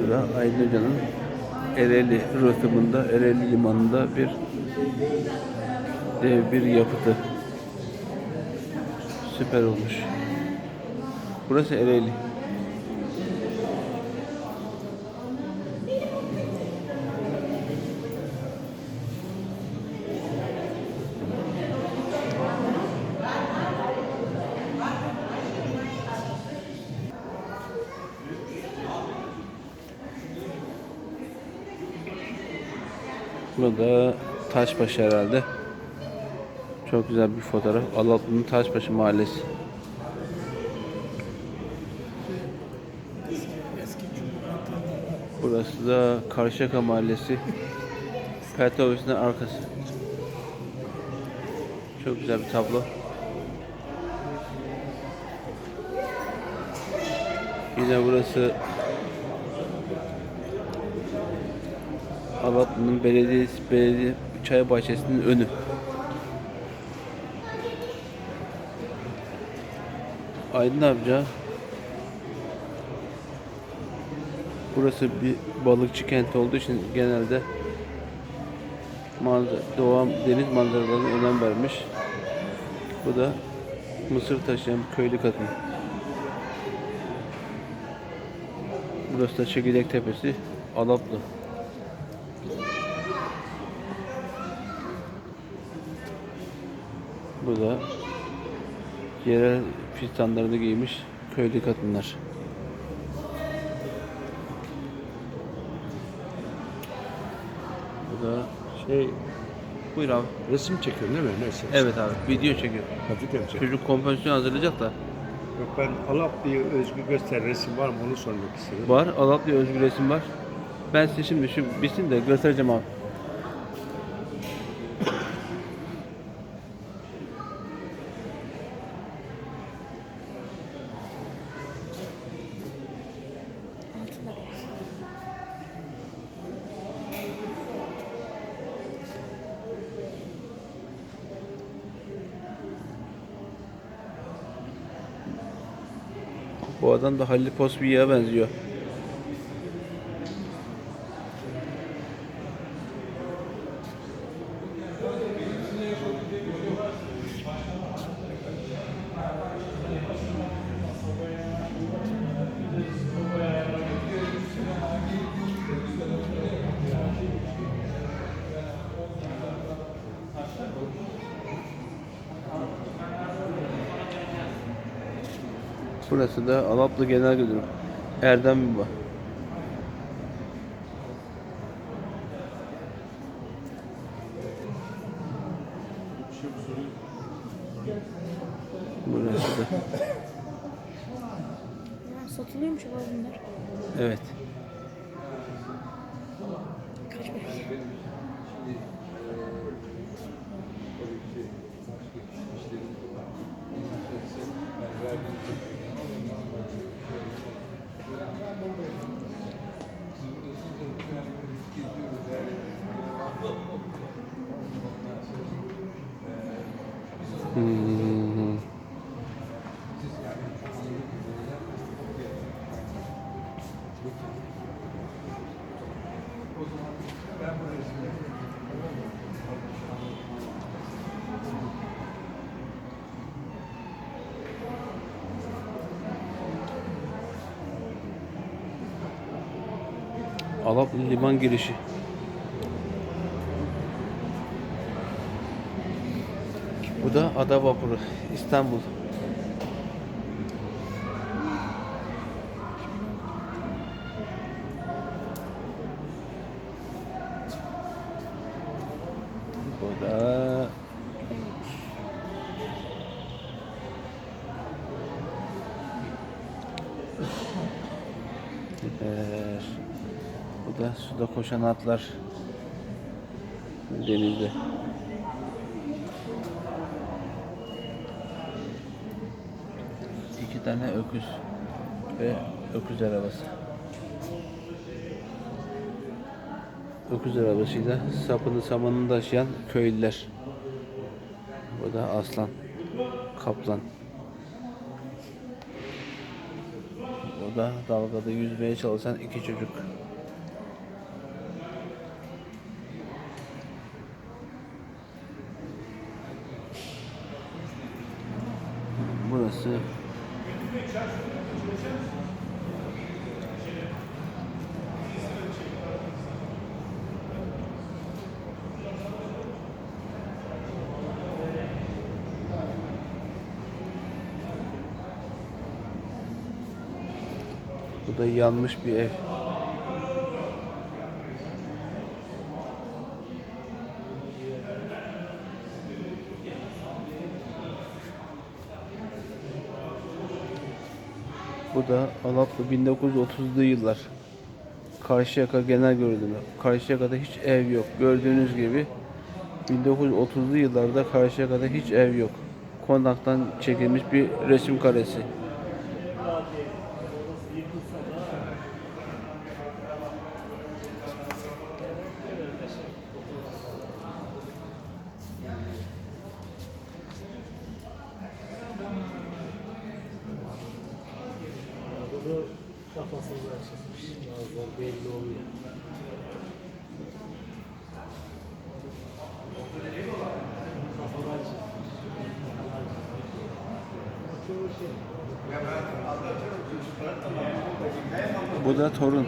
Burada Aydın Hoca'nın Ereğli rıhtımında, Ereğli limanında bir dev bir yapıtı. Süper olmuş. Burası Ereğli. Bu da Taşbaşı herhalde. Çok güzel bir fotoğraf. Alatlı'nın Taşbaşı Mahallesi. Burası da Karşıyaka Mahallesi. Petrobüs'ün arkası. Çok güzel bir tablo. Yine burası Alatlı'nın belediyesi, belediye çay bahçesinin önü. Aydın amca Burası bir balıkçı kenti olduğu için genelde manzara, doğa, deniz manzaralarına önem vermiş. Bu da mısır taşıyan köylü kadın. Burası da Çekirdek Tepesi, Alaplı. Bu da yerel fistanlarını giymiş köylü kadınlar. Bu da Şey, buyur abi. resim çekiyorsun değil mi? Neyse. Evet abi video çekiyor. Hafiften çek. Çocuk kompozisyon hazırlayacak da. Yok ben Alap diye özgü göster resim var mı onu sormak istedim. Var Alatlı özgür resim var. Ben size şimdi şu bitsin de göstereceğim abi. Bu adam da Halil Posbiha'ya benziyor. Burası da Alaplı Genel Müdürü Erdem Baba. Burası da satılıyormuş abi bunlar. evet. Kaç Alaplı liman girişi. Bu da ada vapuru İstanbul. Bu da Biber. Bu da suda koşan atlar denizde. İki tane öküz ve öküz arabası. Öküz arabasıyla sapını samanını taşıyan köylüler. Bu da aslan, kaplan. O da dalgada yüzmeye çalışan iki çocuk. Burası Bu da yanmış bir ev. Bu da Alaplı 1930'lu yıllar. Karşıyaka genel görünümü. Karşıyaka'da hiç ev yok. Gördüğünüz gibi 1930'lu yıllarda Karşıyaka'da hiç ev yok. Kondaktan çekilmiş bir resim karesi. Kafasında açılmış. Bazıları belli oluyor. Bu da torun.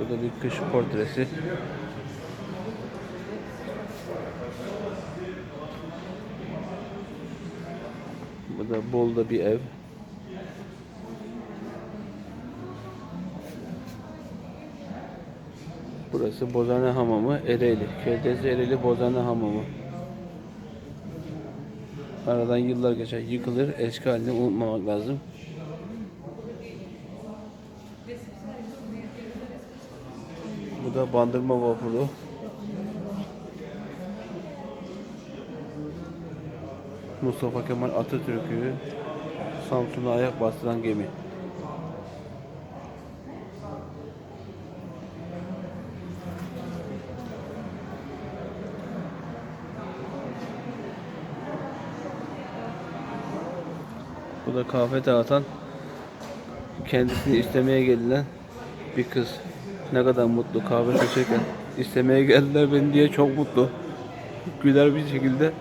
Bu da bir kış portresi. Bu da Bolu'da bir ev. Burası Bozane Hamamı, Ereğli. Köydes Ereğli Bozane Hamamı. Aradan yıllar geçer, yıkılır, eski halini unutmamak lazım. Bu da Bandırma Vapuru. Mustafa Kemal Atatürk'ü Samsun'a ayak bastıran gemi. Bu da kahve dağıtan kendisini istemeye gelilen bir kız. Ne kadar mutlu kahve içerken. istemeye geldiler beni diye çok mutlu. Güler bir şekilde